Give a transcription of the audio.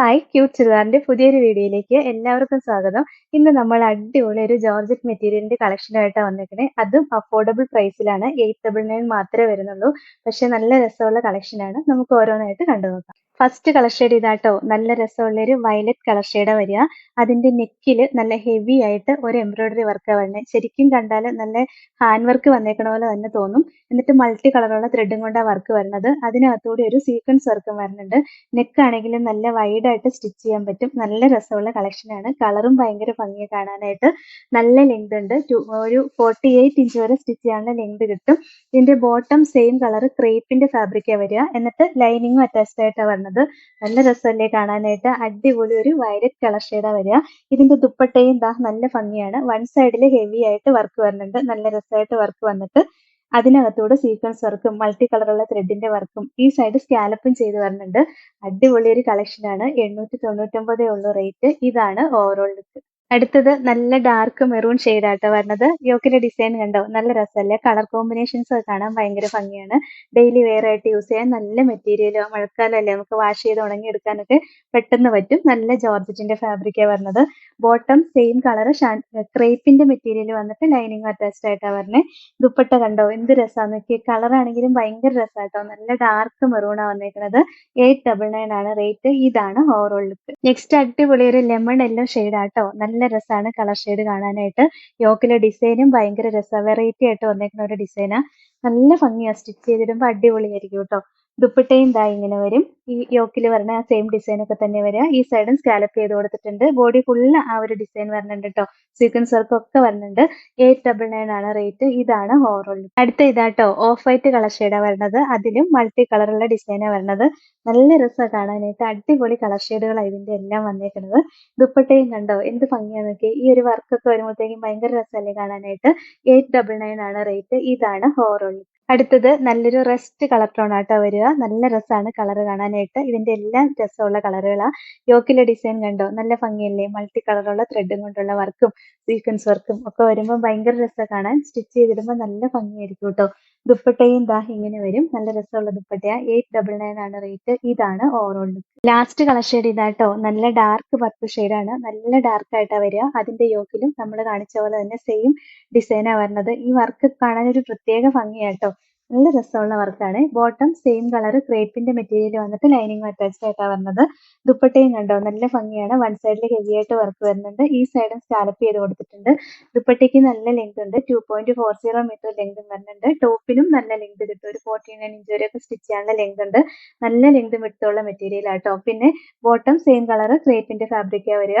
Hi cute ചുരിദാറിന്റെ പുതിയൊരു വീഡിയോയിലേക്ക് എല്ലാവർക്കും സ്വാഗതം. ഇന്ന് നമ്മൾ അടിപൊളി ഒരു ജോർജറ്റ് മെറ്റീരിയലിന്റെ കളക്ഷനായിട്ടാണ് വന്നിരിക്കുന്നത്. അതും അഫോർഡബിൾ പ്രൈസിലാണ് എയ്റ്റ് ഡബിൾ നയൻ മാത്രമേ വരുന്നുള്ളൂ. പക്ഷെ നല്ല രസമുള്ള കളക്ഷനാണ് നമുക്ക് ഓരോന്നായിട്ട് കണ്ടു നോക്കാം ഫസ്റ്റ് കളർ ഷെയ്ഡ് ഇതാട്ടോ. നല്ല രസമുള്ള ഒരു വയലറ്റ് കളർ ഷെയ്ഡാ വരിക. അതിന്റെ നെക്കിൽ നല്ല ഹെവി ആയിട്ട് ഒരു എംബ്രോയിഡറി വർക്ക് വരണേ. ശരിക്കും കണ്ടാൽ നല്ല ഹാൻഡ് വർക്ക് വന്നേക്കണ പോലെ തന്നെ തോന്നും. എന്നിട്ട് മൾട്ടി കളറുള്ള ത്രെഡും കൊണ്ടാണ് വർക്ക് വരുന്നത് അതിനകത്തൂടെ ഒരു സീക്വൻസ് വർക്കും വരുന്നുണ്ട് നെക്ക് ആണെങ്കിലും നല്ല വൈഡ് ആയിട്ട് സ്റ്റിച്ച് ചെയ്യാൻ പറ്റും. നല്ല രസമുള്ള കളക്ഷനാണ് കളറും ഭയങ്കര ഭംഗിയെ കാണാനായിട്ട്. നല്ല ലെങ്ത് ഉണ്ട്. ഒരു ഫോർട്ടി എയ്റ്റ് ഇഞ്ച് വരെ സ്റ്റിച്ച് ചെയ്യാനുള്ള ലെങ്ത് കിട്ടും. ഇതിന്റെ ബോട്ടം സെയിം കളർ ക്രേപ്പിന്റെ ഫാബ്രിക്കാണ് വരിക. എന്നിട്ട് ലൈനിങ്ങും അറ്റാച്ച്ഡ് ആയിട്ടാണ് വരുന്നത് നല്ല രസമല്ലേ കാണാനായിട്ട്? അടിപൊളി ഒരു വയലറ്റ് കളർ ഷെയ്ഡാ വരിക. ഇതിന്റെ ദുപ്പട്ടയും ദാ നല്ല ഭംഗിയാണ്. വൺ സൈഡിൽ ഹെവി ആയിട്ട് വർക്ക് വരുന്നുണ്ട്. നല്ല രസമായിട്ട് വർക്ക് വന്നിട്ട് അതിനകത്തൂടെ സീക്വൻസ് വർക്കും മൾട്ടി കളറുള്ള ത്രെഡിന്റെ വർക്കും ഈ സൈഡ് സ്കാലപ്പും ചെയ്ത് വരുന്നുണ്ട്. അടിപൊളി ഒരു കളക്ഷനാണ് എണ്ണൂറ്റി തൊണ്ണൂറ്റൊമ്പതേ ഉള്ളൂ റേറ്റ്. ഇതാണ് ഓവറോൾ ലുക്ക്. അടുത്തത് നല്ല ഡാർക്ക് മെറൂൺ ആട്ടോ വരുന്നത് യോക്കിന്റെ ഡിസൈൻ കണ്ടോ? നല്ല രസമല്ലേ? കളർ കോമ്പിനേഷൻസ് ഒക്കെ കാണാൻ ഭയങ്കര ഭംഗിയാണ്. ഡെയിലി വെയർ ആയിട്ട് യൂസ് ചെയ്യാൻ നല്ല മെറ്റീരിയലോ മഴക്കാലമല്ലേ? നമുക്ക് വാഷ് ചെയ്ത് ഉണങ്ങി എടുക്കാനൊക്കെ പെട്ടെന്ന് പറ്റും. നല്ല ജോർജറ്റിന്റെ ഫാബ്രിക്കാണ് വരുന്നത് ബോട്ടം സെയിം കളർ ക്രേപ്പിന്റെ മെറ്റീരിയൽ വന്നിട്ട് ലൈനിങ് അറ്റാച്ച്ഡ് ആയിട്ടാണ് വരണേ. ദുപ്പട്ട കണ്ടോ? എന്ത് രസമാണ് നോക്കി കളർ ആണെങ്കിലും ഭയങ്കര രസമാട്ടോ നല്ല ഡാർക്ക് മെറൂണാ വന്നേക്കുന്നത് എയ്റ്റ് ഡബിൾ നയൻ ആണ് റേറ്റ് ഇതാണ് ഓവറോൾ ലുക്ക് നെക്സ്റ്റ് അടിപൊളി ഒരു ലെമൺ യെല്ലോ ആട്ടോ നല്ല രസമാണ് കളർ ഷെയ്ഡ് കാണാനായിട്ട്. യോക്കിലെ ഡിസൈനും ഭയങ്കര രസമാണ് വെറൈറ്റി ആയിട്ട് വന്നേക്കുന്ന ഒരു ഡിസൈനാണ് നല്ല ഭംഗിയാണ് സ്റ്റിച്ച് ചെയ്തിടുമ്പോൾ അടിപൊളിയായിരിക്കും കേട്ടോ ദുപ്പട്ടയും ദാ ഇങ്ങനെ വരും. ഈ യോക്കിൽ വരണ ആ സെയിം ഡിസൈൻ ഒക്കെ തന്നെ വരിക ഈ സൈഡും സ്കാലപ്പ് ചെയ്ത് കൊടുത്തിട്ടുണ്ട്. ബോഡി ഫുള്ള് ആ ഒരു ഡിസൈൻ വരുന്നുണ്ട് കേട്ടോ സീക്വൻസ് വർക്ക് ഒക്കെ വരുന്നുണ്ട് എയ്റ്റ് ഡബിൾ നയൻ ആണ് റേറ്റ് ഇതാണ് ഓവറോൾ അടുത്ത ഇതാട്ടോ ഓഫ് വൈറ്റ് കളർ ഷെയ്ഡാണ് വരുന്നത് അതിലും മൾട്ടി കളറുള്ള ഡിസൈനാണ് വരുന്നത് നല്ല രസമാണ് കാണാനായിട്ട്. അടിപൊളി കളർ ഷെയ്ഡുകളാണ് ഇതിന്റെ എല്ലാം വന്നേക്കുന്നത് ദുപ്പട്ടയും കണ്ടോ? എന്ത് ഭംഗിയാ നോക്കി ഈ ഒരു വർക്കൊക്കെ വരുമ്പോഴത്തേക്കും ഭയങ്കര രസമല്ലേ കാണാനായിട്ട്. എയ്റ്റ് ഡബിൾ നയൻ ആണ് റേറ്റ് ഇതാണ് ഓവറോൾ അടുത്തത് നല്ലൊരു റെസ്റ്റ് കളർ ടോൺ ആട്ടോ വരിക. നല്ല രസമാണ് കളർ കാണാനായിട്ട്. ഇതിന്റെ എല്ലാം രസമുള്ള കളറുകളാണ് യോക്കിലെ ഡിസൈൻ കണ്ടോ? നല്ല ഭംഗിയല്ലേ? മൾട്ടി കളറുള്ള ത്രെഡും കൊണ്ടുള്ള വർക്കും സീക്വൻസ് വർക്കും ഒക്കെ വരുമ്പോൾ ഭയങ്കര രസം കാണാൻ. സ്റ്റിച്ച് ചെയ്തിടുമ്പോൾ നല്ല ഭംഗിയായിരിക്കും കേട്ടോ. ദുപ്പട്ടയും ദാ ഇങ്ങനെ വരും. നല്ല രസമുള്ള ദുപ്പട്ടയാ. എയ്റ്റ് ഡബിൾ നയൻ ആണ് റേറ്റ് ഇതാണ് overall look last colour shade ഇതാട്ടോ. നല്ല ഡാർക്ക് പർപ്പിൾ ആണ്. നല്ല ഡാർക്ക് ആയിട്ടാ വരിക. അതിന്റെ യോക്കിലും നമ്മൾ കാണിച്ച പോലെ തന്നെ സെയിം ഡിസൈനാണ് വരുന്നത് ഈ വർക്ക് കാണാൻ ഒരു പ്രത്യേക ഭംഗിയാട്ടോ. നല്ല രസമുള്ള വർക്കാണ്. ബോട്ടം സെയിം കളർ ക്രേപ്പിന്റെ മെറ്റീരിയൽ വന്നിട്ട് ലൈനിങ് അറ്റാച്ച്ഡ് ആയിട്ടാണ് വരുന്നത് ദുപ്പട്ടയും കണ്ടോ? നല്ല ഭംഗിയാണ്. വൺ സൈഡിൽ ഹെവി ആയിട്ട് വർക്ക് വരുന്നുണ്ട്. ഈ സൈഡും സ്കാലപ്പ് ചെയ്ത് കൊടുത്തിട്ടുണ്ട്. ദുപ്പട്ടയ്ക്ക് നല്ല ലെങ്ത് ഉണ്ട്. Two point four zero metre length വരുന്നുണ്ട്. ടോപ്പിനും നല്ല ലെങ്ത് കിട്ടും. ഒരു ഫോർട്ടി നയൻ ഇഞ്ച് വരെയൊക്കെ സ്റ്റിച്ച് ചെയ്യാനുള്ള ലെങ്ത് ഉണ്ട്. നല്ല ലെങ്ത് വിട്ടുള്ള മെറ്റീരിയൽ ആട്ടോ പിന്നെ ബോട്ടം സെയിം കളർ ക്രേപ്പിന്റെ ഫാബ്രിക്കാണ് വരിക.